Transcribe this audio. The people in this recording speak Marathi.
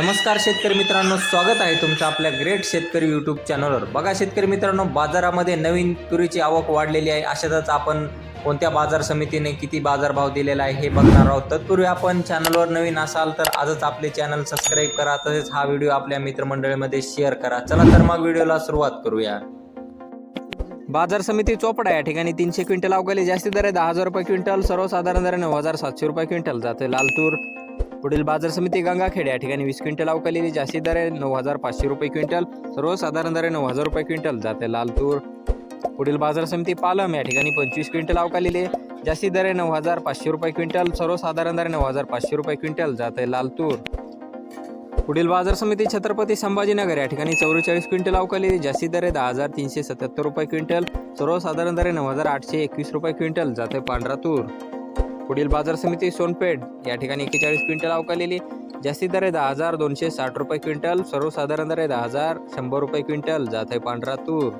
नमस्कार शेतकरी मित्रांनो स्वागत आहे तुमचं आपल्या ग्रेट शेतकरी यूट्यूब चॅनलवर बघा शेतकरी मित्रांनो बाजारामध्ये नवीन तुरीची आवक वाढलेली आहे. अशातच आपण कोणत्या बाजार समितीने किती बाजारभाव दिलेला आहे हे बघणार आहोत. तत्पूर्वी आपण चॅनलवर नवीन असाल तर आजच आपले चॅनल सबस्क्राईब करा. तसेच हा व्हिडिओ आपल्या मित्रमंडळीमध्ये शेअर करा. चला तर मग व्हिडिओला सुरुवात करूया. बाजार समिती चोपडा या ठिकाणी तीनशे क्विंटल अवकाली जास्ती दर आहे. दहा हजार रुपये क्विंटल सर्वसाधारण दराने हजार सातशे रुपये क्विंटल. जाते लालतूर पुढील बाजार समिती गंगाखेड या ठिकाणी वीस क्विंटल अवकालेली जास्ती दर आहे. नऊ हजार पाचशे रुपये क्विंटल. सर्वसाधारण दर आहे नऊ हजार रुपये क्विंटल. जाते लालतूर. पुढील बाजार समिती पालम या ठिकाणी पंचवीस क्विंटल अवकालेली जास्ती दर आहे नऊ हजार पाचशे रुपये क्विंटल. सर्वसाधारण दर नऊ हजार पाचशे रुपये क्विंटल. जाते लालतूर. पुढील बाजार समिती छत्रपती संभाजीनगर या ठिकाणी चौवेचाळीस क्विंटल अवकाली जास्ती दर आहे दहा हजार तीनशे सत्याहत्तर रुपये क्विंटल. सर्वसाधारण दर आहे नऊ हजार आठशे एकवीस रुपये क्विंटल. जाते पांढरा तूर. पुढील बाजार समिती सोनपेठ. या ठिकाणी एकेचाळीस क्विंटल अवकालेली. जास्ती दर आहे दहा हजार दोनशे साठ रुपये क्विंटल. सर्वसाधारण दर आहे दहा हजार शंभर रुपये क्विंटल. जाते पांढरा तूर.